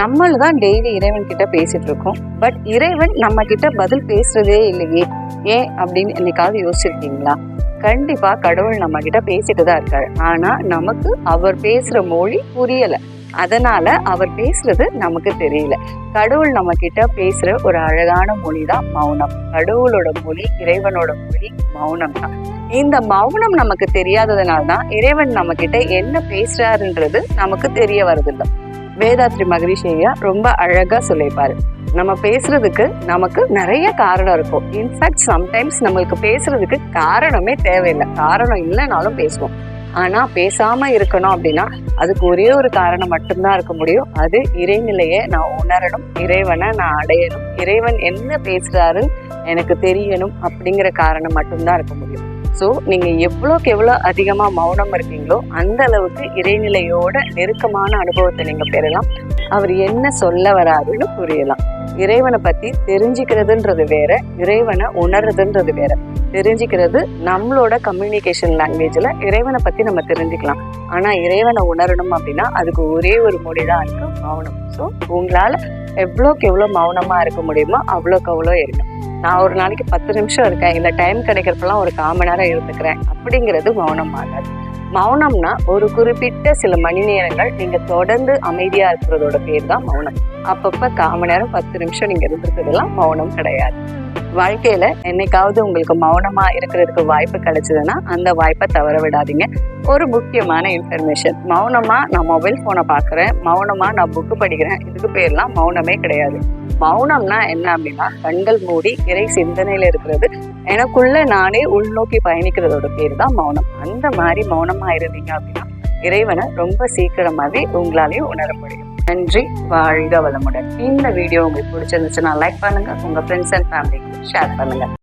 நம்மள தான் டெய்லி இறைவன் கிட்ட பேசிட்டு இருக்கோம் பட் இறைவன் நம்ம கிட்ட பதில் பேசுறதே இல்லையே. ஏன் அப்படின்னு என்னைக்காவது யோசிச்சிருக்கீங்களா? கண்டிப்பா கடவுள் நம்ம கிட்ட பேசிட்டு தான் இருக்காரு. ஆனா நமக்கு அவர் பேசுற மொழி புரியல. அதனால அவர் பேசுறது நமக்கு தெரியல. கடவுள் நம்ம கிட்ட பேசுற ஒரு அழகான மொழி தான் மௌனம். கடவுளோட மொழி இறைவனோட மொழி மௌனம் தான். இந்த மௌனம் நமக்கு தெரியாததுனால தான் இறைவன் நம்ம கிட்ட என்ன பேசுறாருன்றது நமக்கு தெரிய வருதில்லை வேதாத்ரி மகரிஷி ஐயா ரொம்ப அழகா சொல்லியிருப்பாரு. நம்ம பேசுறதுக்கு நமக்கு நிறைய காரணம் இருக்கும். இன்ஃபேக்ட் சம்டைம்ஸ் நம்மளுக்கு பேசுறதுக்கு காரணமே தேவையில்லை. காரணம் இல்லைனாலும் பேசுவோம். ஆனா பேசாம இருக்கணும் அப்படின்னா அதுக்கு ஒரே ஒரு காரணம் மட்டும்தான் இருக்க முடியும். அது இறைநிலையை நான் உணரணும் இறைவனை நான் அடையணும். இறைவன் என்ன பேசுறாரு எனக்கு தெரியணும் அப்படிங்கிற காரணம் மட்டும்தான் இருக்க முடியும். ஸோ நீங்கள் எவ்வளோக்கு எவ்வளோ அதிகமாக மௌனம் இருக்கீங்களோ அந்த அளவுக்கு இறைநிலையோட நெருக்கமான அனுபவத்தை நீங்கள் பெறலாம். அவர் என்ன சொல்ல வராருன்னு புரியலாம். இறைவனை பற்றி தெரிஞ்சுக்கிறதுன்றது வேற இறைவனை உணர்றதுன்றது வேற. தெரிஞ்சுக்கிறது நம்மளோட கம்யூனிகேஷன் லாங்குவேஜில் இறைவனை பற்றி நம்ம தெரிஞ்சுக்கலாம். ஆனால் இறைவனை உணரணும் அப்படின்னா அதுக்கு ஒரே ஒரு மொழி தான் இருக்கு மௌனம். ஸோ உங்களால் எவ்வளோக்கு எவ்வளோ மௌனமாக இருக்க முடியுமோ அவ்வளோக்கு அவ்வளோ இருக்கும் நான் ஒரு நாளைக்கு பத்து நிமிஷம் இருக்கேன். இல்லை டைம் கிடைக்கிறப்பெல்லாம் ஒரு கால் மணி நேரம் இருந்துக்கிறேன் அப்படிங்கிறது மௌனம் ஆகாது மௌனம்னா ஒரு குறிப்பிட்ட சில மணி நேரங்கள் நீங்க தொடர்ந்து அமைதியா இருக்கிறதோட பேர் தான் மௌனம். அப்பப்ப கால் மணி நேரம் பத்து நிமிஷம் நீங்க இருந்திருக்கிறதெல்லாம் மௌனம் கிடையாது. வாழ்க்கையில என்னைக்காவது உங்களுக்கு மௌனமா இருக்கிறதுக்கு வாய்ப்பு கிடைச்சதுன்னா அந்த வாய்ப்பை தவற விடாதீங்க. ஒரு முக்கியமான இன்ஃபர்மேஷன் மௌனமா நான் மொபைல் போனை பார்க்குறேன் மௌனமா நான் புக்கு படிக்கிறேன். இதுக்கு பேர்லாம் மௌனமே கிடையாது. மௌனம்னா என்ன அப்படின்னா கண்கள் மூடி இறை சிந்தனையில இருக்கிறது. எனக்குள்ள நானே உள்நோக்கி பயணிக்கிறதோட பேர் தான் மௌனம். அந்த மாதிரி மௌனமா இருந்தீங்க அப்படின்னா இறைவனை ரொம்ப சீக்கிரமாவே உங்களாலேயும் உணர முடியும் நன்றி. வாழ்க வளமுடன். இந்த வீடியோ உங்களுக்கு பிடிச்சிருந்துச்சுன்னா லைக் பண்ணுங்க. உங்க ஃப்ரெண்ட்ஸ் அண்ட் ஃபேமிலிக்கு ஷேர் பண்ணுங்க.